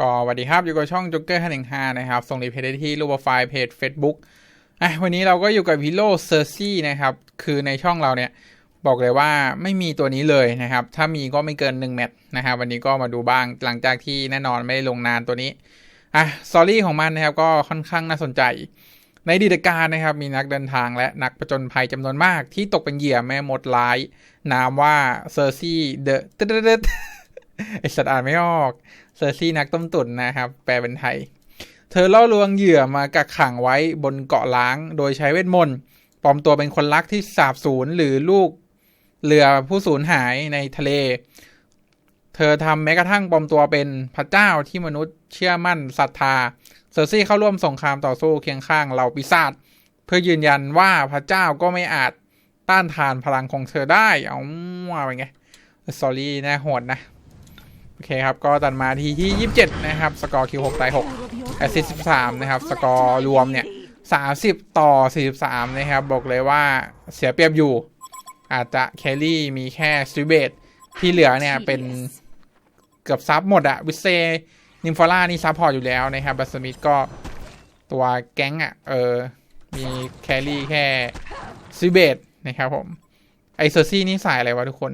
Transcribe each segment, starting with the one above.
ก็สวัสดีครับ อยู่กับช่องจ็กเกอร์ห้าหนึ่งห้านะครับ ส่งรีเพลย์ได้ที่รูปโปรไฟล์เพจ Facebook อะวันนี้เราก็อยู่กับฮีโร่เซอร์ซี่นะครับ คือในช่องเราเนี่ยบอกเลยว่าไม่มีตัวนี้เลยนะครับ ถ้ามีก็ไม่เกิน 1 แมตช์นะครับ วันนี้ก็มาดูบ้างหลังจากที่แน่นอนไม่ได้ลงนานตัวนี้ อะสอรี่ของมันนะครับก็ค่อนข้างน่าสนใจ ในดีดการนะครับ มีนักเดินทางและนักประจนภัยจำนวนมาก ที่ตกเป็นเหยื่อแม่มดร้าย นามว่าเซอร์ซี่เดอะตึ๊ดไอสัตว์อ่านไม่ออก เซอร์ซี่นักต้มตุ๋นนะครับ แปลเป็นไทย เธอล่อลวงเหยื่อมากักขังไว้บนเกาะล้าง โดยใช้เวทมนต์ปลอมตัวเป็นคนรักที่สาบสูญหรือลูกเรือผู้สูญหายในทะเล เธอทำแม้กระทั่งปลอมตัวเป็นพระเจ้าที่มนุษย์เชื่อมั่นศรัทธา เซอร์ซี่เข้าร่วมสงครามต่อสู้เคียงข้างเหล่าปีศาจเพื่อยืนยันว่าพระเจ้าก็ไม่อาจต้านทานพลังของเธอได้ เอาว่าไปไง สอรี่น่าโหดนะ โอเคครับ ก็ตัดมาทีที่ 27 นะครับ สกอร์คิว6ตาย6แอสซิส13 นะครับ สกอร์รวมเนี่ย 30 ต่อ 43 นะครับ บอกเลยว่าเสียเปรียบอยู่ อาจจะแคลรี่มีแค่สวิเบตที่เหลือเนี่ยเป็นเกือบซับหมดอะวิเซนิมฟอล่านี่ซับพอร์ตอยู่แล้วนะครับบัสมิธก็ตัวแก๊งอะเออ มีแคลรี่แค่สวิเบตนะครับผม ไอเซอร์ซี่นี่สายอะไรวะทุกคน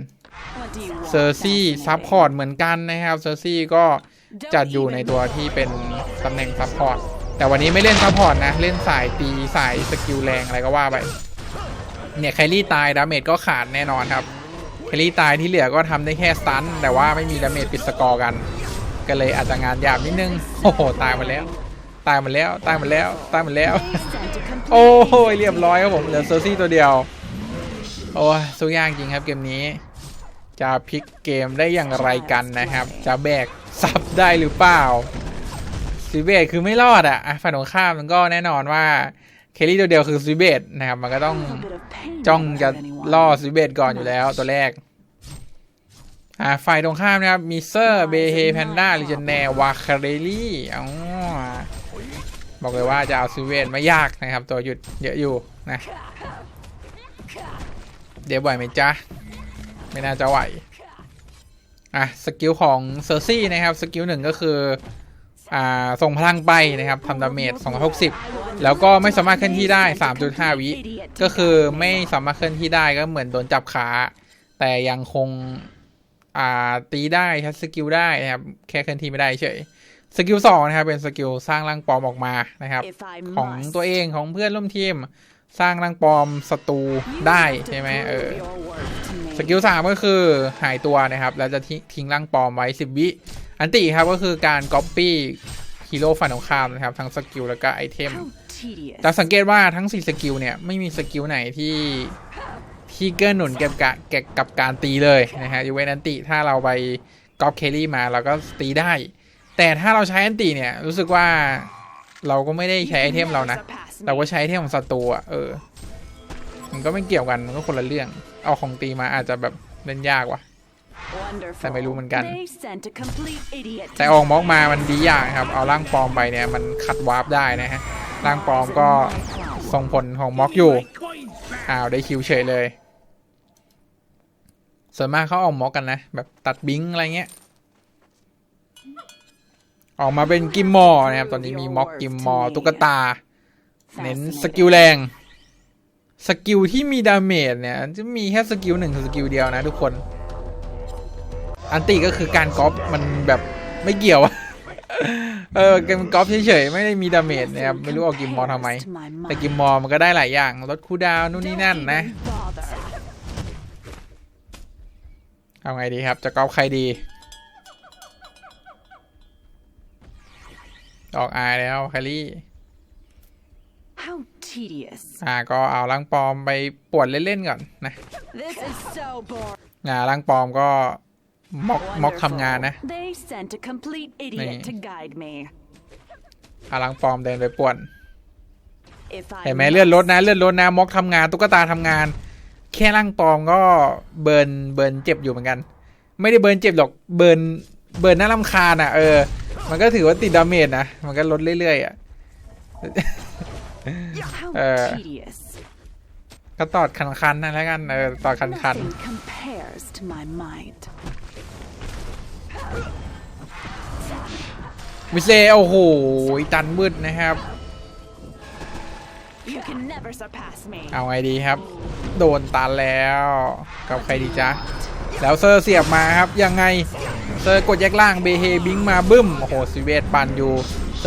เซอร์ซี่ซับพอร์ตเหมือนกันนะครับเซอร์ซี่ก็จัดอยู่ในตัวที่เป็นตำแหน่งซับพอร์ตแต่วันนี้ไม่เล่นซับพอร์ตนะ เล่นสายตีสายสกิลแรงอะไรก็ว่าไป เนี่ยแคลรี่ตายดาเมจก็ขาดแน่นอนครับแคลรี่ตายที่เหลือก็ทำได้แค่สตันแต่ว่าไม่มีดาเมจปิดสกอร์กัน ก็เลยอาจจะงานหยาบนิดนึง โอ้โห ตายมดแล้ว ตายมดแล้ว ตายมดแล้ว ตายมดแล้ว โอ้โหเรียบร้อยครับผมเหลือเซอร์ซี่ตัวเดียว โอ้ยสู้ยากจริงครับเกมนี้ จะพลิกเกมได้อย่างไรกันนะครับ จะแบกซับได้หรือเปล่าซีเบตคือไม่รอดอะฝ่ายตรงข้ามมันก็แน่นอนว่าเคลลี่ตัวเดียวคือซีเบตนะครับ มันก็ต้องจ้องจะล่อซีเบตก่อนอยู่แล้วตัวแรกอ่าฝ่ายตรงข้ามนะครับมีเซอร์เบเฮแพนด้าลิเจนแนวาคาเรลี่อ๋อบอกเลยว่าจะเอาซีเบตไม่ยากนะครับ ตัวหยุดเยอะอยู่นะ เดี๋ยวบ่อยไหมจ๊ะ ไม่น่าจะไหว อะ สกิลของเซอร์ซี่นะครับ สกิลหนึ่งก็คือ อ่า ส่งพลังไปนะครับทำดาเมจ260 แล้วก็ไม่สามารถเคลื่อนที่ได้ 3.5 วิ ก็คือไม่สามารถเคลื่อนที่ได้ก็เหมือนโดนจับขา แต่ยังคง อ่า ตีได้ใช้สกิลได้นะครับ แค่เคลื่อนที่ไม่ได้เฉยสกิลสองนะครับเป็นสกิลสร้างร่างปลอมออกมานะครับ ของตัวเองของเพื่อนร่วมทีม สร้างร่างปลอมศัตรูได้ใช่ไหมเออ สกิลสามก็คือหายตัวนะครับ แล้วจะทิ้งทิ้งร่างปลอมไว้ 10 วิ อันติครับก็คือการก๊อปปี้ฮีโร่ฝันของข้ามนะครับ ทั้งสกิลแล้วก็ไอเทม แต่สังเกตว่าทั้ง 4 สกิลเนี่ย ไม่มีสกิลไหนที่ที่เกื้อหนุนเก็บกะเก็บกับการตีเลยนะฮะยูเวนอันติถ้าเราไปก๊อปเคลลี่มาเราก็ตีได้ แต่ถ้าเราใช้อันติเนี่ยรู้สึกว่าเราก็ไม่ได้ใช้ไอเทมเรานะ เราก็ใช้ไอเทมของศัตรูอะเออ มันก็ไม่เกี่ยวกันมันก็คนละเรื่อง เอาของตีมาอาจจะแบบเล่นยากว่ะแต่ไม่รู้เหมือนกัน แต่ออกม็อกมามันดีอย่างครับ เอาร่างปลอมไปเนี่ยมันขัดวาร์ปได้นะฮะร่างปลอมก็ส่งผลของม็อกอยู่อ้าวได้คิวเฉยเลย ส่วนมากเขาออกม็อกกันนะ แบบตัดบิงอะไรเงี้ย ออกมาเป็นกิมมอร์นะครับ ตอนนี้มีม็อกกิมมอร์ตุ๊กตา เน้นสกิลแรง สกิลที่มีดาเมจเนี่ย จะมีแค่สกิลหนึ่งสกิลเดียวนะทุกคน อันติก็คือการก๊อปมันแบบไม่เกี่ยวเออเกมก๊อปเฉยๆไม่ได้มีดาเมจนะครับไม่รู้เอากิมมอร์ทำไม แต่กิมมอร์มันก็ได้หลายอย่างลดคูดาวนู่นนี่นั่นนะเอาไงดีครับ จะก๊อปใครดี ออกอายแล้วแคลรี่ How tedious. อ่าก็เอาร่างปลอมไปปวดเล่นๆก่อนนะ This is so boring. อ่าร่างปลอมก็ม็อกม็อกทำงานนะ They sent a complete idiot Nee. to guide me. เอาร่างปลอมเดินไปป่วน If I เห็นไหมเลื่อนรถนะเลื่อนรถนะม็อกทำงานตุ๊กตาทำงาน แค่ร่างปลอมก็เบิร์นเบิร์นเจ็บอยู่เหมือนกัน ไม่ได้เบิร์นเจ็บหรอกเบิร์นเบิร์นน่ารำคาญอะเออ มันก็ถือว่าติดดาเมจนะ มันก็ลดเรื่อยๆอะ How Uh. tedious. ก็ตอดคันๆนะแล้วกัน เออ ตอดคัน Nothing compares to my mind. วิเซโอ้โหตันมืดนะครับ You can never surpass me. เอาไงดีครับ โดนตันแล้ว กับใครดีจ๊ะ แล้วเซอร์เสียบมาครับ ยังไง เซอร์กดแยกล่างเบเฮบิงมาบึ้ม โอ้โหสวีเวตปันอยู่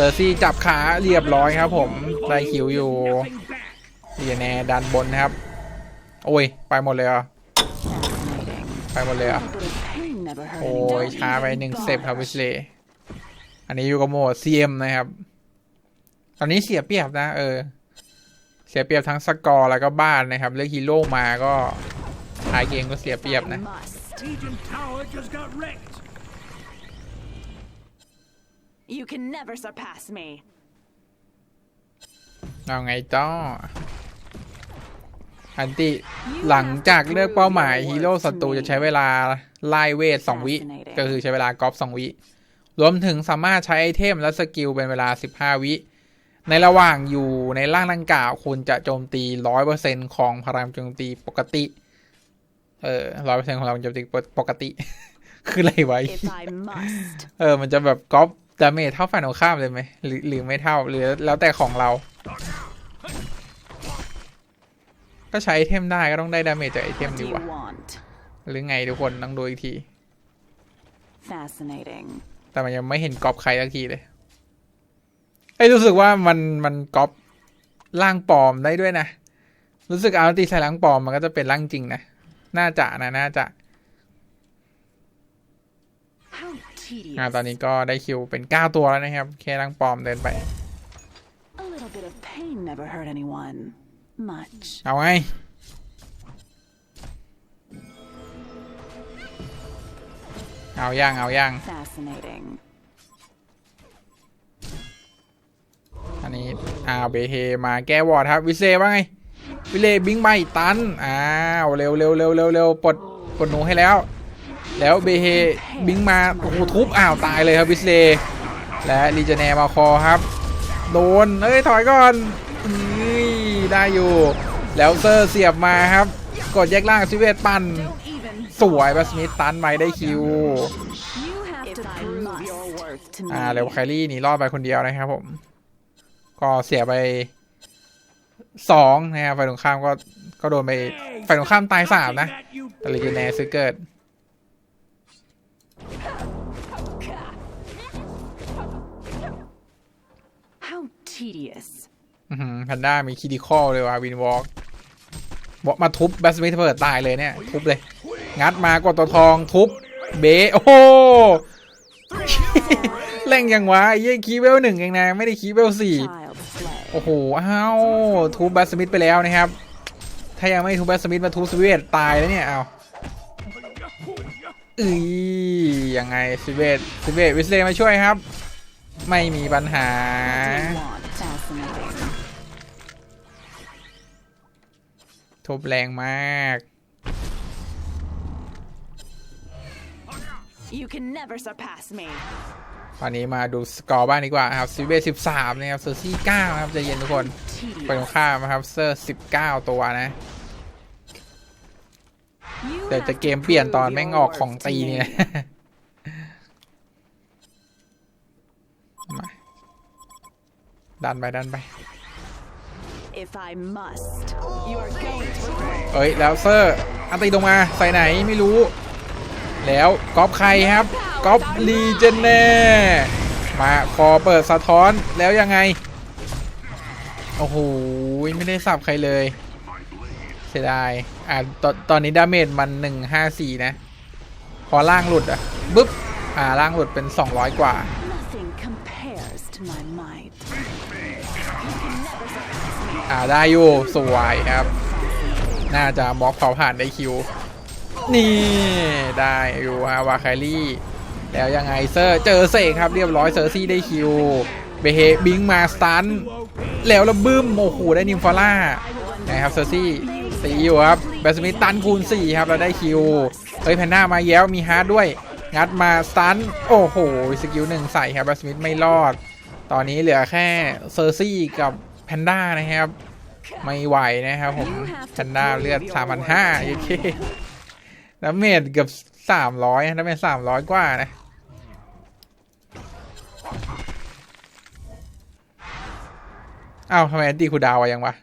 เซอร์ซี่จับขาเรียบร้อยครับผมได้คิวอยู่เรียแนดันบนนะครับ โอ้ย ไปหมดเลยอะไปหมดเลยอะโอ้ยช้าไปหนึ่งเต็ปครับวิสเลอันนี้อยู่กับโหมด CM นะครับ ตอนนี้เสียเปรียบนะ เออ เสียเปรียบทั้งสกอร์แล้วก็บ้านนะครับ เลือกฮีโร่มาก็ท้ายเกมก็เสียเปรียบนะ You can never surpass me. เอาไงจ้ออันติหลังจากเลือกเป้าหมายฮีโร่ศัตรูจะใช้เวลาไล่เวทสองวิ ก็คือใช้เวลากอล์ฟสองวิ รวมถึงสามารถใช้ไอเทมและสกิลเป็นเวลา15วิ ในระหว่างอยู่ในร่างดังกล่าวคุณจะโจมตี100%ของพลังโจมตีปกติ เออ100%ของพลังโจมตีปกติ คืออะไรวะ If I must. เออ มันจะแบบก๊อป ดาเมจเท่าฝ่ายตรงข้ามเลยไหมหรือหรือไม่เท่าหรือแล้วแต่ของเรา ก็ใช้ไอเทมได้ก็ต้องได้ดาเมจจากไอเทม What ดี do วะ you want? หรือไงทุกคนต้องดูอีกที Fascinating. แต่มันยังไม่เห็นก๊อปใครสักทีเลยไอ้ยรู้สึกว่ามันมันก๊อปร่างปลอมได้ด้วยนะ รู้สึกเอาตีใส่ร่างปลอมมันก็จะเป็นร่างจริงนะ น่าจะนะ น่าจะ How อ่า tedious. ตอนนี้ก็ได้คิวเป็นเก้าตัวแล้วนะครับ แค่ร่างปลอมเดินไป A little bit of pain never hurt anyone. Much. เอาไงเอาย่างเอาย่าง Fascinating. อันนี้อ้าวเบเฮมาแก้วอร์ดครับ วิเซว่าไง วิเลบิงไปตัน อ้าว เร็วเร็วเร็วเร็วเร็วปลดปลดหนูให้แล้ว แล้วเบเฮบิงมาโอ้โหทุบอ้าวตายเลยครับวิสเลและลีเจเนมาคอครับ โดนเอ้ยถอยก่อนอุ้ยได้อยู่ แล้วเซอร์เสียบมาครับ กดแยกล่างซิเวตปันสวยบัสมิธตันไปได้คิวอ่าเร็วแครี่หนีรอดไปคนเดียวนะครับผม ก็เสียไปสองนะครับฝ่ายตรงข้ามก็ก็โดนไปฝ่ายตรงข้ามตายสามนะแต่ลีเจเนซื้อเกิด How tedious. แพนด้ามีคิดิคอลเลยว่ะวินวอล์กบอกมาทุบแบสมิธเปิดตายเลยเนี่ย ทุบเลย งัดมากดตัวทองทุบ เบโอ้โหเร่งยังวะไอ้เหี้ยคีย์เวลหนึ่งเองนะ ไม่ได้คีย์เวลสี่โอ้โหอ้าวทูบแบสมิธไปแล้วนะครับ ถ้ายังไม่ทูบแบสมิธมาทูบสวีเวตตายแล้วเนี่ยเอา อือยังไงสวีเวตสวีเวตวิสเลย์มาช่วยครับ ไม่มีปัญหา What do you want? Fascinating. ทุบแรงมาก You can never surpass me. ตอนนี้มาดูสกอร์บ้างดีกว่าครับซีเวสิบสามนะครับเซอร์ซี่เก้านะครับใจะเย็นทุกคนไปตรง Tedious. ข้ามนะครับเซอร์สิบเก้าตัวนะ You แต่ have จะ to เกมเปลี่ยน prove ตอนแม่ง your ออกของ worth ตี to นี่ me. นะมาดันไปดันไป If I must, you are going to regret. เอ้ย แล้วเซอร์ อันตีลงมา ใส่ไหนไม่รู้ แล้วก๊อปใครครับก๊อปลีเจนเน่มาคอเปิดสะท้อนแล้วยังไง โอ้โห ไม่ได้สับใครเลย เสียดาย อ่าตอนตอนนี้ดาเมจมันหนึ่งห้าสี่นะ พอล่างหลุดอะบึ๊บ อ่าล่างหลุดเป็นสองร้อยกว่า Nothing compares to my might. You can never surpass me. อ่าได้อยู่สวยครับ น่าจะบล็อกเผาผ่านได้คิว นี่ได้อยู่ฮะวาคารี่ แล้วยังไงเซอร์เจอเสกครับเรียบร้อยเซอร์ซี่ได้คิวเบเฮบิงมาสตันแล้วระบึ้มโอ้โหได้นิมฟาร่านะครับเซอร์ซี่ สีอยู่ครับแบสมิตันคูณ4ครับเราได้คิวเฮ้ยแพนหน้ามาแย้วมีฮาร์ดด้วย งัดมาสตันโอ้โหสกิลหนึ่งใส่ครับแบสมิธไม่รอด ตอนนี้เหลือแค่เซอร์ซี่กับแพนด้านะครับ ไม่ไหวนะครับผมแพนด้าเลือด3,500ยูเคดาเมจเกือบ300ดาเมจ300 กว่านะอ้าวทำไมตีคูดาวะยังวะ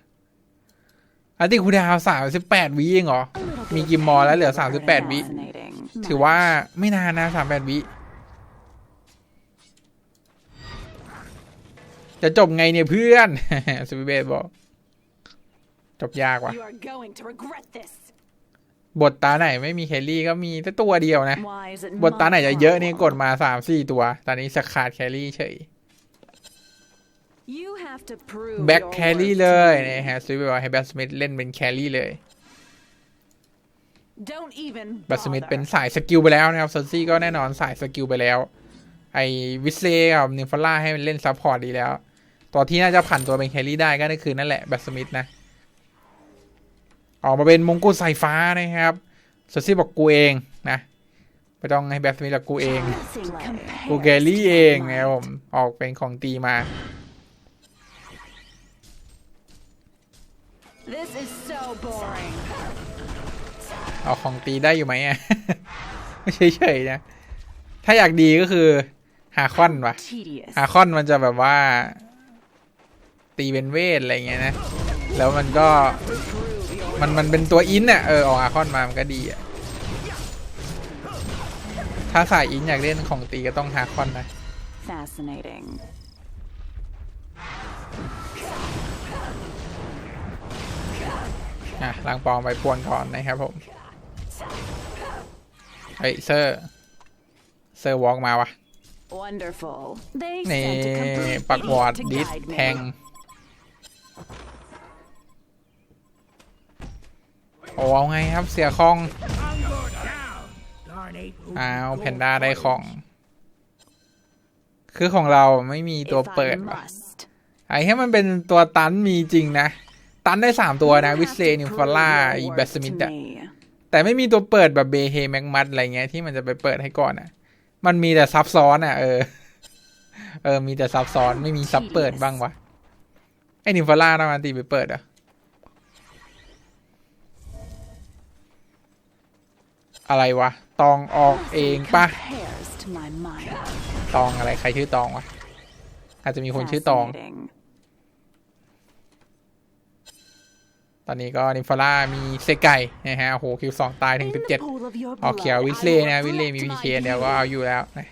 อันตีคูลดาวสามสิบแปดวิเองเหรอ A little มี bit กิมมอร์แล้วเหลือสามสิบแปดวิ fascinating. ถือว่าไม่นานนะสามแปดวิ จะจบไงเนี่ยเพื่อนสวิเบตบอก จบยากว่ะ You are going to regret this. บทตาไหนไม่มีแครี่ก็มีแต่ตัวเดียวนะ Why is it บทตาไหนจะเยอะนี่ my กดมาสามสี่ตัว ตอนนี้สกขาดแครี่เฉย แบ็ค your แครี่ worth เล to ย me. นะฮะสวิเบตบอกให้แบ็คสมิธเล่นเป็นแครี่เลย Don't even แบ็คสมิธ bother. เป็นสายสกิลไปแล้วนะครับเซอร์ซี่ก็แน่นอนสายสกิลไปแล้ว ไอวิสเลกับนิฟล่าให้มันเล่นซัพพอร์ตดีแล้ว ตัวที่น่าจะผันตัวเป็นแครี่ได้ก็คือนั่นแหละแบ็คสมิธนะออกมาเป็นมงกุฎสายฟ้านะครับเซอร์ซี่บอกกูเองนะไม่ต้องให้แบ็คสมิธหรอกกูเอง Nothing compares กูแกลี่ to เอง my นะครับผมออกเป็นของตีมา This is so boring. เอาของตีได้อยู่ไหมอะไม่เฉยๆนะ ถ้าอยากดีก็คือ หาคอนวะ Tedious. หาคอนมันจะแบบว่า ตีเป็นเวทอะไรเงี้ยนะ แล้วมันก็ มันมันเป็นตัวอินอะ เออออกหาคอนมามันก็ดีอะ ถ้าสายอินอยากเล่นของตีก็ต้องหาคอนนะ Fascinating. อะล้างปองไปพวนก่อนนะครับผมเฮ้ยเซอร์เซอร์วอล์กมาวะ Wonderful. They นี่ sent a complete ปักวอร์ด idiot to ดิส guide แท me. งโอ้เอาไงครับเสียคอง I'm going down. Darn ape. who อ้าว can แพ go นด้าได้ for ของ คือของเราไม่มีตัว If I เปิดว่ะ must. ไอ้แค่มันเป็นตัวตันมีจริงนะ ตันได้สามตัว You นะ have วิ to สเลนิ prove ฟล่า your อี worth แบสมิธ to อะ me. แต่ไม่มีตัวเปิดแบบเบเฮแม็กมัดอะไรเงี้ยที่มันจะไปเปิดให้ก่อนอะมันมีแต่ซับซ้อนอะเออ เออ มีแต่ซับซ้อนไม่มีซับเปิดบ้างวะ ไอ้นิฟล่าต้องมาตีไปเปิดอะอะไรวะ ตองออกเองปะ Compares to my mind. ตองอะไรใครชื่อตองวะ อาจจะมีคนชื่อตอง ตอนนี้ก็นิฟล่ามีเซไก่นะฮะโอ้โหคิวสองตายถึงสิบเจ็ดออกเขียววิสเล่นะวิสเล่มีพีเคเดียวก็เอาอยู่แล้วนะ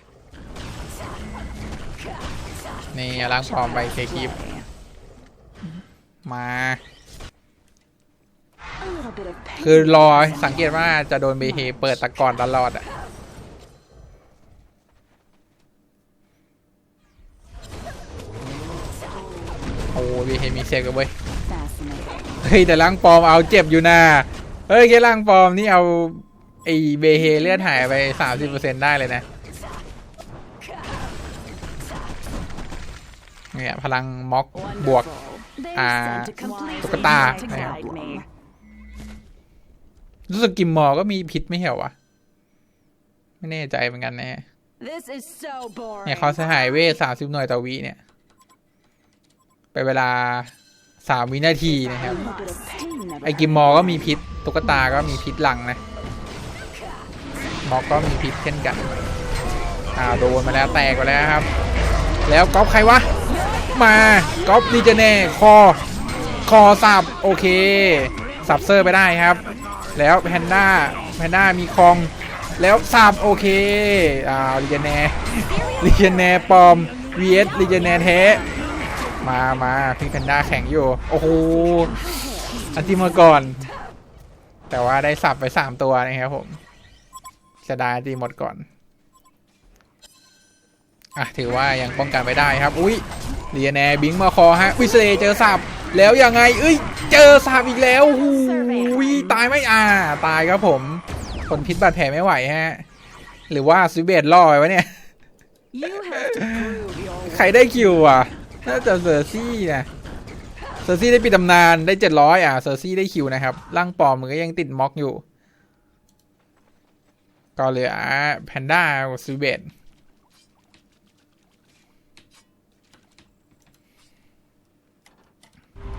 นี่ล้างฟอมไปเคกิฟมา คือรอสังเกตว่าจะโดนเบเฮเปิดตะกอนตลอดอะโอ้เบเฮมีเซกเลยเว้ย ฮ้ยแต่ร่างปลอมเอาเจ็บอยู่นะเฮ้ยแค่ร่างปลอมนี่เอาไอเบเฮเลือดหายไปสามสิบเปอร์เซ็นได้เลยนะเนี่ยพลังม็อกบวก Wonderful. They อ่า sent a complete ตุ๊กตา idiot to นะครับ guide me. รู้สึกกิมมอร์ก็มีพิษไม่เหรอวะ ไม่แน่ใจเหมือนกันนะฮะ This is so boring. เนี่ยเขาจะหายเวทสามสิบหน่วยต่อวิเนี่ย ไปเวลา สามวินาทีนะครับ A little bit of pain never ไอ้กิมมอร์ก็มีพิษตุ๊กตาก็มีพิษหลังนะมอกก็มีพิษเช่นกันอ่าโดนมาแล้วแตกไปแล้วครับ แล้วก๊อปใครวะ มาก๊อปดีเจเน่คอ คอสับโอเค สับเซอร์ไปได้ครับ แล้วแพนด้าแพนด้ามีคอง แล้วสับโอเคอ่าลีเจเน่ลีเจเน่ปลอม vs ลีเจเน่แท้ มามาพี่แพนด้าแข่งอยู่ โอ้โห อันที่มาก่อน แต่ว่าได้สับไปสามตัวนะครับผมเสียดายอันตีหมดก่อน อะ ถือว่ายังป้องกันไปได้ครับ อุ้ยเรียนแนบิงมาคอฮะวิสเลเจอสับ แล้วยังไง เอ้ย เจอสับอีกแล้วหูยตายไหม่อ่า ตายครับผมทนพิษบาดแผลไม่ไหวฮะ หรือว่าซิเบตล่อไว้วะเนี่ย You have to prove your ใครได้คิวอะ น่าจะเซอร์ซี่นะเซอร์ซี่ได้ปิดตำนานได้เจ็ดร้อยอะเซอร์ซี่ได้คิวนะครับร่างปลอมมันก็ยังติดม็อกอยู่ ก็เหลือแพนด้าซูเบต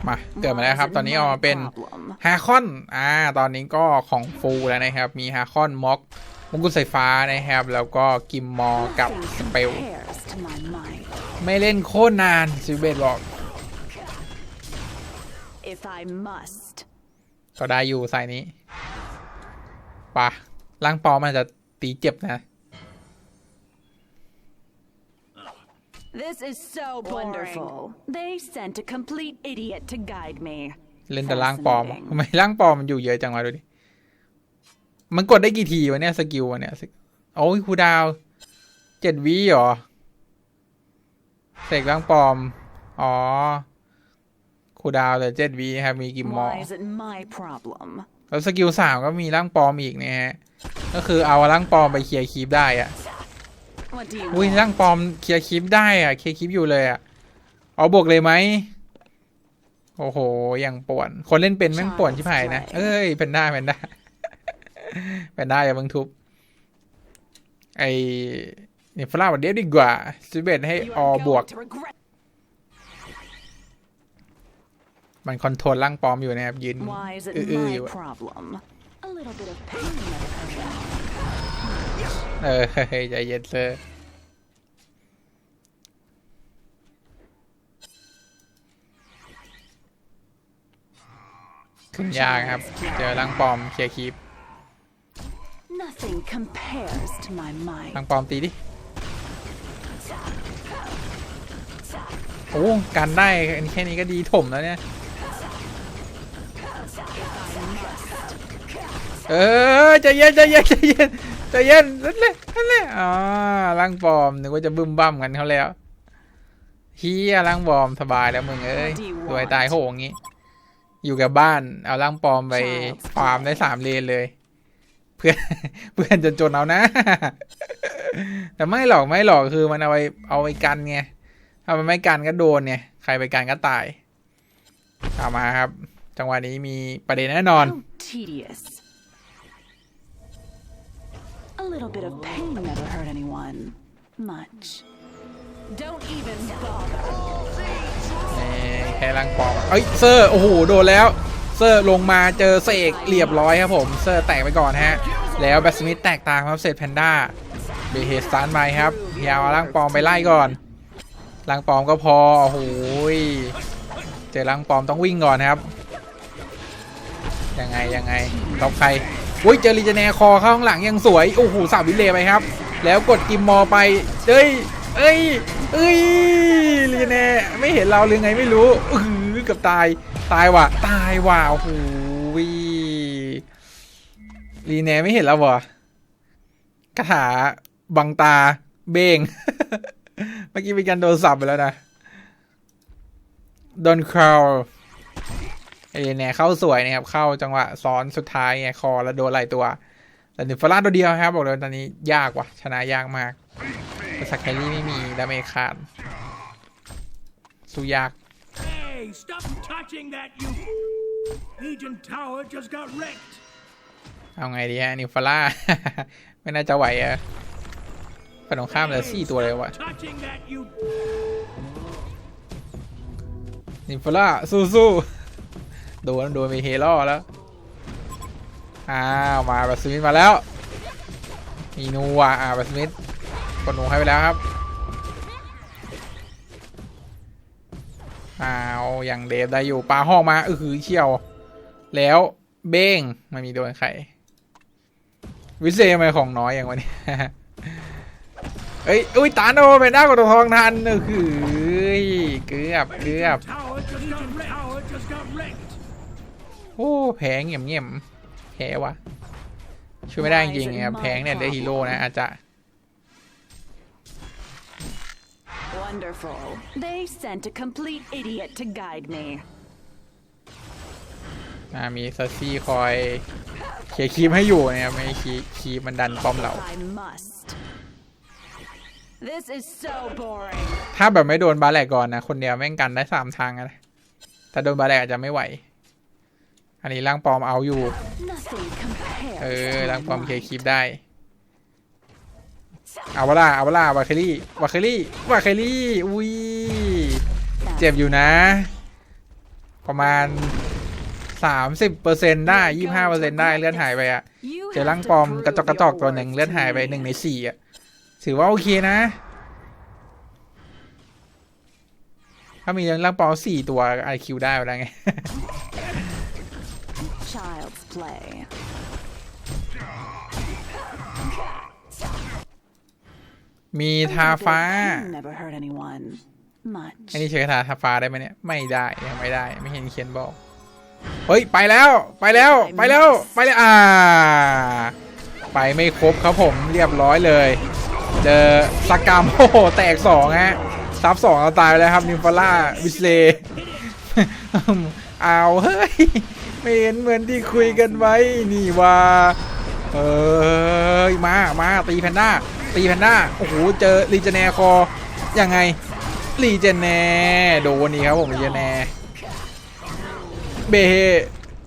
มาเกิดมาแล้วครับ ตอนนี้ออกมาเป็นฮาคอนอ่าตอนนี้ก็ของฟูลแล้วนะครับ มีฮาคอนม็อกมงกุฎสายฟ้านะครับ แล้วก็กิมมอร์กับสเปล ไม่เล่นโคตรนานซิเบตบอก if I must. ก็ได้อยู่สายนี้ปะร่างปลอมมันอาจจะตีเจ็บนะ This is so wonderful. They sent a complete idiot to guide me. เล่นแต่ร่างปลอม Fascinating. ทำไมร่างปลอมมันอยู่เยอะจังวะดูดิ มันกดได้กี่ทีวะเนี่ย สกิลวะเนี่ย โอ้ยครูดาว เจ็ดวิเหรอ เสกร่างปลอม อ๋อครูดาวแต่เจ็ดวิครับ มีกี่หมอ Why is it my problem? แล้วสกิลสามก็มีร่างปลอมอีกเนี่ยฮะ ก็คือเอาร่างปลอมไปเคลียร์คีปได้อะ What do you อุ้ย want? ร่างปลอมเคลียร์คีปได้อะเคลียร์คีปอยู่เลยอะเอาบวกเลยไหมโอ้โห อย่างป่วน คนเล่นเป็นแม่งป่วนชิบหายนะ เอ้ยเป็นได้เป็นได้เป็นได้อย่าเพิ่งทุบ ไอ เนี่ยฟลาวันเดียวดีกว่าสิเบตให้ You ออบ are วก going to regret. มันคอนโทรลร่างปลอมอยู่นะครับยืน Why is it อื้อๆอยู่ my อะ problem? A little bit of pain never hurt. เออใจเย็นเซอร์ขึ้นยากครับ เจอร่างปลอมเคลียร์คีป Nothing compares to my ร่าง might. ปลอมตีดิ โอ้กันได้แค่นี้ก็ดีถมแล้วเนี่ย เออใจเย็นใจเย็นใจเย็นใจเย็นนั่นแหละนั่นแหละอ่าร่างปลอมนึกว่าจะบึ้มบั้มกันเขาแล้วเฮียร่างปลอมสบายแล้วมึงเอ้ยรวยตายโหงงี้ อยู่กับบ้านเอาร่างปลอมไปฟาร์มได้สามเลนเลย เพื่อนเพื่อนจะจนเอานะ แต่ไม่หรอกไม่หรอกคือมันเอาไปเอาไปกันไง ถ้ามันไม่กันก็โดนไงใครไปกันก็ตายตามมาครับ จังหวะนี้มีประเด็นแน่นอน How tedious. A little bit of pain never hurt anyone. Much. Don't even bother. นี่แค่ร่างปลอมเอ้ยเซอร์โอ้โหโดนแล้ว เซอร์ลงมาเจอเสกเรียบร้อยครับผม เซอร์แตกไปก่อนฮะ แล้วแบทสมิธแตกตามครับเศษแพนด้าเบเฮสตันไปครับ ยาวเอาร่างปลอมไปไล่ก่อน ร่างปลอมก็พอโอ้โหยเจอร่างปลอมต้องวิ่งก่อนครับ ยังไงยังไงตบใครอุ้ยเจอรีเจเนคอเข้าข้างหลังยังสวย โอ้โหสาววิเลยไปครับ แล้วกดกิมมอไปเอ้ย เอ้ย เอ้ยรีเจเนไม่เห็นเราหรือไงไม่รู้อือเกือบตายตายว่ะ ตายว่ะโอ้โหยรีเนไม่เห็นเราวะคาถาบังตาเบง มื่อกี้เป็นการโดนสับไปแล้วนะ โดนคราวเอเนี่ยเข้าสวยนะครับ เข้าจังหวะซ้อนสุดท้ายไงคอแล้วโดนไหลตัวแต่หนึ่งฟาร่าตัวเดียวครับ บอกเลยตอนนี้ยากว่ะชนะยากมากแต่สักแครี่ไม่มีดาเมจขาดสู้ยาก Hey, stop touching that, you. Legion Tower just got wrecked. เอาไงดีฮะนิวฟาร่า ไม่น่าจะไหวอะ ฝ่ายตรงข้ามเหลือสี่ตัวเลยวะนิวฟาร่าสู้ๆโดนโดนไปเฮล่อแล้ว อ้าวมาบัสมิธมาแล้ว มีนูอะอ่าบัสมิธกดนูให้ไปแล้วครับ อ้าวอย่างเดฟได้อยู่ปลาห้องมาเออหือเชี่ยว แล้วเบ้งไม่มีโดนใครวิเศษทำไมของน้อยอย่างวันนี้ เอ้ยอุ้ยตาโนเป็นหน้ากดทองทันเออคือเกือบเกือบ Tower just got wrecked. Tower just got wrecked. โอ้แพงเงียบเงียบๆแพ้วะช่วยไม่ได้จริงๆครับแพงเนี่ยได้ฮีโร่นะอาจจะ Wonderful. They sent a complete idiot to guide me. อ่ามีซัสซี่คอยเคลียร์คีมให้อยู่นะครับไม่ให้คีคีมมันดันป้อมเรา I must. This is so boring. ถ้าแบบไม่โดนบาแหลกก่อนนะ คนเดียวแม่งกันได้สามทางอะนะแต่โดนบาแหลกอาจจะไม่ไหว อันนี้ร่างปลอมเอาอยู่ Nothing compares เออ to ร่าง my ปลอมเคลีย might. ร์คีมได้ เอาเวลาเอาเวลาวาเคลี่วาเคลี่วาเคลี่อุ้ยเจ็บอยู่นะ ประมาณสามสิบเปอร์เซ็นได้ยี่ห้าเปอร์เซ็นได้ เลือดหายไปอะ You เจอ have ร่าง to ปลอม prove กระจอกกระจอก your ตัวหนึ่ง worth เลือด to หายไป me. หนึ่งในสี่อะ ถือว่าโอเคนะ ถ้ามีร่างปลอมสี่ตัวไอคิวได้ไปแล้วไง play. มีทา A little bit of ฟ้า pain never hurt anyone much. อันนี้ใช้คาถาทาฟ้าได้ไหมเนี่ย ไม่ได้ยังไม่ได้ ไม่เห็นเขียนบอก เฮ้ย ไปแล้ว ไปแล้ว ไปแล้ว ไปแล้ว อ่า ไปไม่ครบครับผม เรียบร้อยเลย เจอสกกรรมโอ้โหแตกสองฮะซับสองเราตายแล้วครับนิมฟาร่าวิสเลเอาเฮ้ยไม่เห็นเหมือนที่คุยกันไว้ นี่ว่าเอ้ยมามาตีแพนด้าตีแพนด้าโอ้โหเจอรีเจเนคอยังไงรีเจเนโดนนี่ครับผมรีเจเนเบเฮ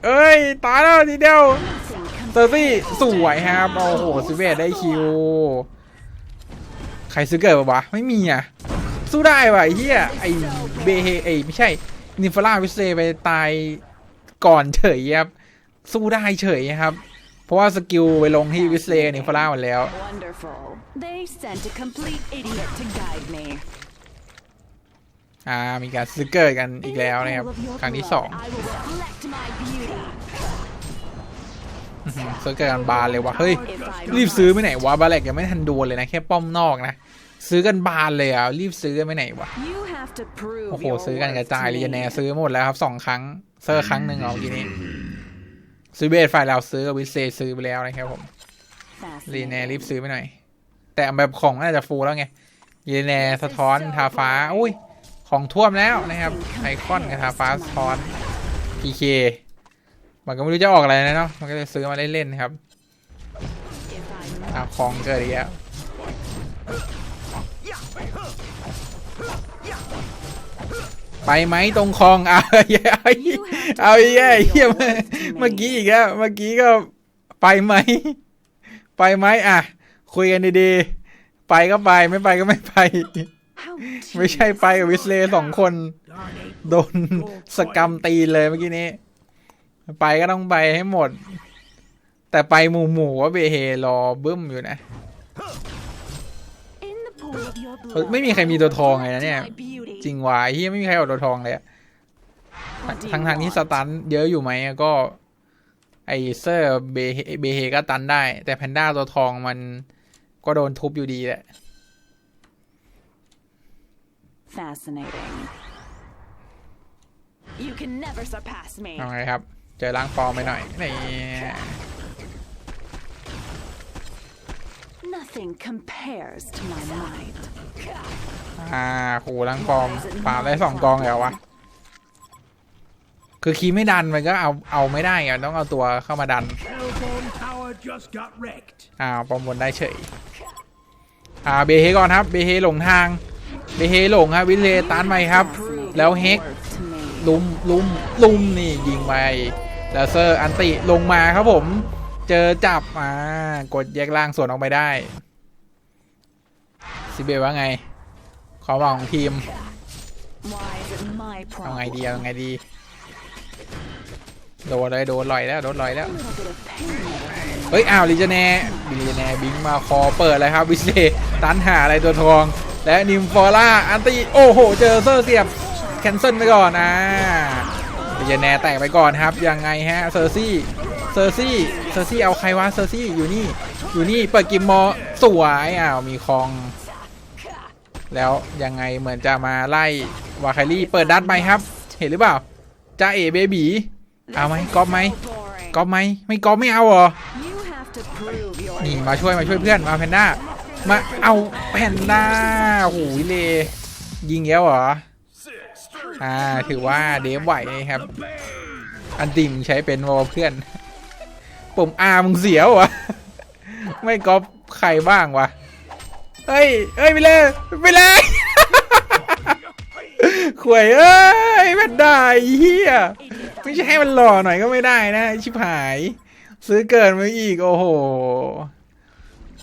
เอ้ยตายแล้วทีเดียวเซอร์ซี่สวยครับโอ้โหซิเวตได้คิว รซื้อเกิดปะวะไม่มีอะ สู้ได้ว่ะไอ้เฮียไอเบเฮไอไม่ใช่นิฟล่าวิสเซไปตายก่อนเฉยครับ สู้ได้เฉยครับ เพราะว่าสกิลไปลงที่วิสเลนิฟล่าหมดแล้ว Wonderful. They sent a complete idiot to guide me. อ่ามีการซื้อเกิดกันอีกแล้วนะครับ In the pool of your ครั้งที่ blood, สอง I will reflect my beauty. อื้อหือซื้อเกิดกันบานเลยวะเฮ้ย If I รีบซื้อไปไหนวะบาแลกยังไม่ทันโดนเลยนะแค่ป้อมนอกนะซื้อกันบานเลยอะรีบซื้อกันไปไหนวะ You have to prove โอ้โห your ซื้อกันกระ worth จาย to รี me. แนซื้อหมดแล้วครับสองครั้งเซอร์ครั้งหนึ่งเอาทีนี้ซื้อเบสไฟล์เราซื้อกับวิเซซื้อไปแล้วนะครับผมรีแน Fascinating. รีบซื้อไปหน่อย แต่แบบของน่าจะฟูลแล้วไงรีแนสะท้อนทาฟ้าอุ้ยของท่วมแล้วนะครับไอคอนกับทาฟ้าสะท้อน PK มันก็ไม่รู้จะออกอะไรนะเนาะ มันก็เลยซื้อมาเล่นๆนะครับอาของเกิดอีกแล้วไปไหมตรงคลองเอาเอาเอาแย่เฮียเมื่อกี้อีกแล้วเมื่อกี้ก็ไปไหม ไปไหมอะ คุยกันดีๆ ไปก็ไปไม่ไปก็ไม่ไป ไม่ใช่ไปกับวิสเลสองคน โดนสกรรมตีเลยเมื่อกี้นี้ ไปก็ต้องไปให้หมด แต่ไปหมู่หมู่ๆว่าเบเฮรอบึ้มอยู่นะ In the pool of your เฮ้ย blood, ไม่มีใครมีตัวทองเลยนะ I เนี่ย reflect my beauty. จริงวายที่ไม่มีใครเอาตัวทองเลยอะ What do you ทั้งทางๆที่ want? สตันเยอะอยู่ไหมอะก็ไอเซอร์เบเฮเบเฮก็ตันได้ แต่แพนด้าตัวทองมันก็โดนทุบอยู่ดีแหละ Fascinating. You can never surpass me. เอาไงครับ เจอล้างปลอมไปหน่อยนี่ Nothing compares to my might. อ่าโหล้างปลอมปาล์มได้สองกองแล้ววะคือคีย์ไม่ดันมันก็เอาเอาไม่ได้ไงต้องเอาตัวเข้ามาดัน Hellbone Tower just got wrecked. อ่าปอมบนได้เฉยอ่าเบเฮก่อนครับเบเฮหลงทางเบเฮหลงครับวิเลตันไปครับ Prove แล้ว your เฮก worth to me. ลุมลุมลุมนี่ยิงไป แล้วเซอร์อันติลงมาครับผม เจอจับอ่ากดแยกล่างส่วนออกไปได้ซิเบว่าไงความหวังของทีมเอาไงดีเอาไงดี โดนเลยโดนลอยแล้วโดนลอยแล้ว เฮ้ยอ้าวลิเจเน่ลิเจเน่บิงมาคอเปิดเลยครับวิเซตันหาอะไรตัวทอง และนิมฟอร่าอันตีโอ้โห เจอเซอร์เสียบ แคนเซิลไปก่อนอ่า ลิเจเน่แตกไปก่อนครับ ยังไงฮะเซอร์ซี่เซอร์ซี่เซอร์ซี่เอาใครวะเซอร์ซี่อยู่นี่อยู่นี่เปิดกิมมอสวยอ้าวมีคอง แล้วยังไงเหมือนจะมาไล่วาคารี่เปิดดัดไปครับ เห็นหรือเปล่าจ้าเอเบบีเอาไหมก๊อปไหมก๊อปไหมไม่ก๊อปไม่เอาเหรอนี่มาช่วยมาช่วยเพื่อนมาแพนด้ามาเอาแพนด้าโอ้โหเลยยิงแล้วเหรอ อ่าถือว่าเดฟไหวนะครับ อันติมใช้เป็นวอลเพื่อน ปุ่มอามึงเสียววะไม่ก๊อปใครบ้างวะเฮ้ยเฮ้ยไปเลยไปเลยขวยเอ้ยแพนด้าไอ้เฮียไม่ใช่ให้มันหล่อหน่อยก็ไม่ได้นะ ชิบหาย ซื้อเกินมาอีก โอ้โห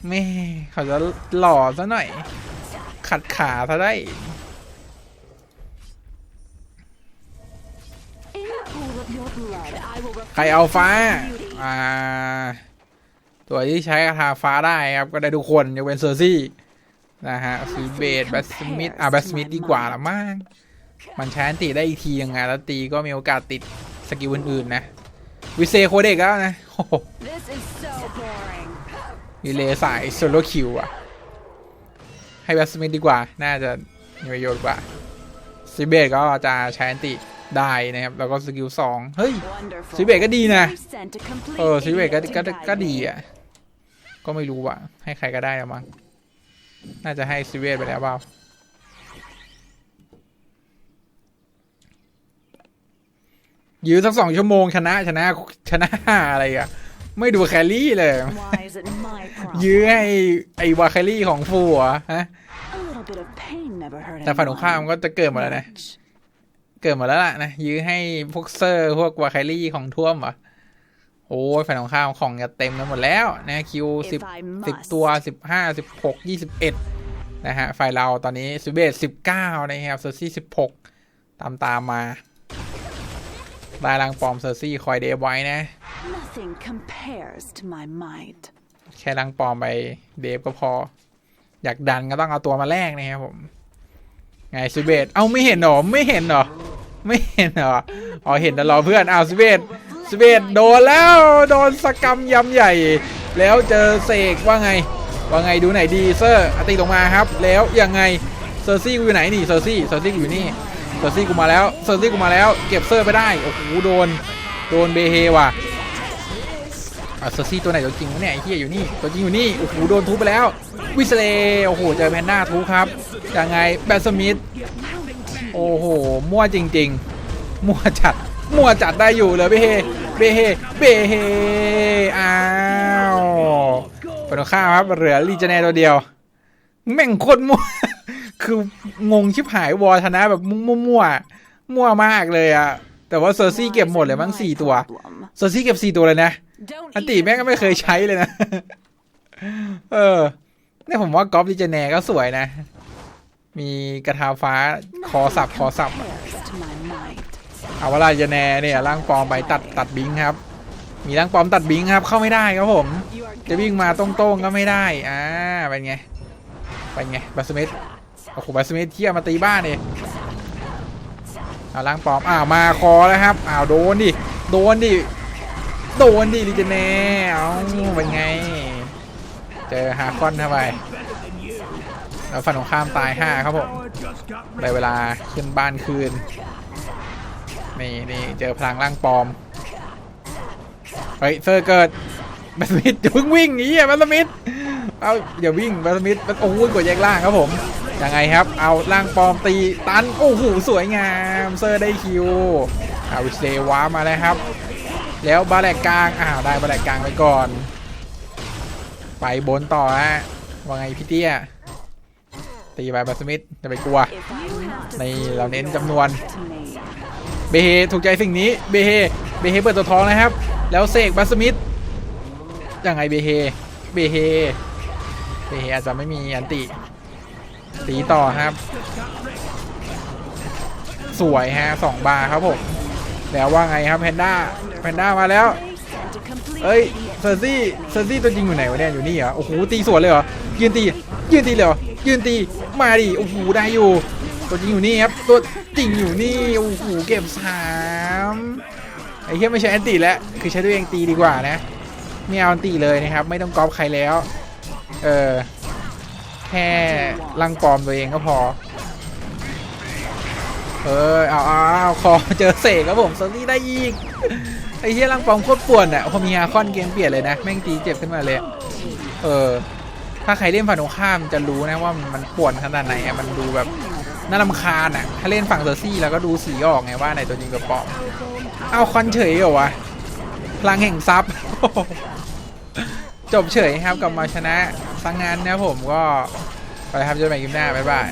แม่เขาจะหล่อซะหน่อย ขัดขาซะได้ ใครเอาฟ้า อ่า ตัวที่ใช้คาถาฟ้าได้ครับ ก็ได้ทุกคนยกเว้นเซอร์ซี่นะฮะซีเบดแบสมิธอะแบสมิธดีกว่าละมั้งมันใช้ตีได้อีกทียังไงแล้วตีก็มีโอกาสติดสกิลอื่นๆนะ วิเซโคเด็กแล้วนะวิเลสายโซโลคิวอะ ให้แบสมิธดีกว่า น่าจะมีประโยชน์กว่าซิเบตก็จะใช้ติ ได้นะครับ แล้วก็สกิลสองเฮ้ย Wonderful. ซิเบตก็ดีนะ I sent a complete เออซิเบตก็ idiot to ก็ guide ก็ดี me. อะ ก็ไม่รู้ว่ะให้ใครก็ได้แล้วมั้งน่าจะให้ซิเวตไปแล้วเปล่ายื้อสักสองชั่วโมงชนะชนะชนะอะไรอะ ไม่ดูแครี่เลย Why is it my problem? ยื้อให้ไอ้วาแครี่ของฟูเหรอฮะ A little bit of pain never hurt แต่ฝั่งตรงข้าม anyone. ก็จะเกิดหมดแล้วนะ Much. เกิดหมดแล้วล่ะนะ ยื้อให้พวกเซอร์พวกวาแครี่ของท่วมเหรอโอ้ยฝั่งตรงข้ามของจะเต็มกันหมดแล้วนะคิวสิบ If I สิบ must. ตัวสิบห้าสิบหกยี่สิบเอ็ดนะฮะฝ่ายเราตอนนี้ซูเบสสิบเก้านะครับเซอร์ซี่สิบหกตามตามมาได้รังปลอมเซอร์ซี่คอยเดฟไว้นะ Nothing compares to my might. แค่รังปลอมไปเดฟก็พอ อยากดันก็ต้องเอาตัวมาแลกนะครับผมไงซูเบสเอ้าไม่เห็นเหรอ ไม่เห็นเหรอ ไม่เห็นเหรอ อ๋อเห็นแต่รอเพื่อนอ้าวซูเบสเบสโดนแล้วโดนสกรรมยำใหญ่ แล้วเจอเสกว่าไง ว่าไงดูไหนดีเซอร์อติลงมาครับ แล้วยังไงเซอร์ซี่กูอยู่ไหนนี่เซอร์ซี่เซอร์ซี่กูอยู่นี่เซอร์ซี่กูมาแล้วเซอร์ซี่กูมาแล้ว เก็บเซอร์ไปได้โอ้โหโดนโดนเบเฮว่ะอะเซอร์ซี่ตัวไหนตัวจริงวะเนี่ยไอ้เหี้ยอยู่นี่ตัวจริงอยู่นี่โอ้โหโดนทุบไปแล้ว วิสเลโอ้โหเจอแพนด้าทุบครับยังไงแบทสมิธ โอ้โห มั่วจริง ๆ มั่วจัด มั่วจัดได้อยู่เลยเบเฮเบเฮเบเฮอ้าวฝั่งตรงข้าครับเหลือลีเจเนตัวเดียว แม่งโคตรมั่ว คืองงชิบหายวอลชนะแบบมั่วมั่วๆมั่วมากเลยอะแต่ว่าเซอร์ซี่เก็บหมดเลยมั้งสี่ตัว เซอร์ซี่เก็บสี่ตัวเลยนะ อันติ even แม่งก็ไม่เคยใช้เลยนะ เออ เนี่ยผมว่ากอล์ฟลีเจเนก็สวยนะ มีกระทาฟ้าคอสับคอสับอะ compares to my might. เอาว่าลาเจเนเนี่ยร่างปลอมไปตัดตัดบิงครับ มีร่างปลอมตัดบิงครับ เข้าไม่ได้ครับผม You are จะวิ่งมาตรงๆก็ไม่ได้อ่าเป็นไงเป็นไงบัสมิธโอ้โหบัสมิธเที่ยมาตีบ้านเองเอาล่างปลอมอ้าวมาคอแล้วครับอ้าวโดนดิโดนดิโดนดิลิเจเน่เอาเป็นไง เจอฮาคอนเข้าไป แล้วฝั่งของข้ามตายห้าครับผมได้เวลาขึ้นบ้านคืน นี่นี่เจอพลังร่างปลอม เฮ้ยเซอร์เกิดแบทสมิธอย่าเพิ่งวิ่งอีอ่แบทสมิธเอาอย่าวิ่งแบทสมิธโอ้โหกดแยกล่างครับผม ยังไงครับ เอาร่างปลอมตีตัน โอ้โห สวยงาม เซอร์ได้คิวเอาวิเซวามาแล้วครับ แล้วบาแลกกลางอ้าวได้บาแลกกลางไปก่อน ไปบนต่อฮะว่าไงพี่เตี้ย ตีไปแบทสมิธจะไปกลัว If I must ในเราเน้นจำนวน to me. เบเฮถูกใจสิ่งนี้เบเฮเบเฮเปิดตัวท้องนะครับ แล้วเสกบัสมิธยังไงเบเฮเบเฮเบเฮอาจจะไม่มีอันติตีต่อครับ สวยฮะสองบาร์ครับผมแล้วว่าไงครับแพนด้าแพนด้ามาแล้ว They sent a complete เอ้ย idiot เซอร์ซี่เซอร์ซี่ตัวจริงอยู่ไหนวะเนี่ยอยู่นี่เหรอโอ้โหตีสวนเลยเหรอยืนตียืนตีเลยเหรอ ยืนตีมาดิโอ้โหได้อยู่ ตัวจริงอยู่นี่ครับตัวจริงอยู่นี่โอ้โหเก็บสามไอ้เหี้ยไม่ใช่แอนตีแล้วคือใช้ตัวเองตีดีกว่านะไม่เอาแอนตีเลยนะครับ ไม่ต้องกอบใครแล้วเออแค่ลังปลอมตัวเองก็พอ เออเอาเอาคอเจอเสกครับผมเซอร์ซี่ได้อีกไอ้เหี้ยร่างปลอมโคตรป่วนอะพอมีอาคอนเกมเปลี่ยนเลยนะ แม่งตีเจ็บขึ้นมาเลย เออ ถ้าใครเล่นฝั่งตรงข้ามจะรู้นะว่ามันป่วนขนาดไหนมันดูแบบน่ารำคาญอะ ถ้าเล่นฝั่งเซอร์ซี่แล้วก็ดูสีออกไงว่าไหนตัวจริงตัวปลอม เอาคอนเฉยเหรอวะ พลังแห่งซับจบเฉยครับกลับมาชนะสังงานนะผมก็ ไปครับเจอกันใหม่คลิปหน้า บ๊ายบาย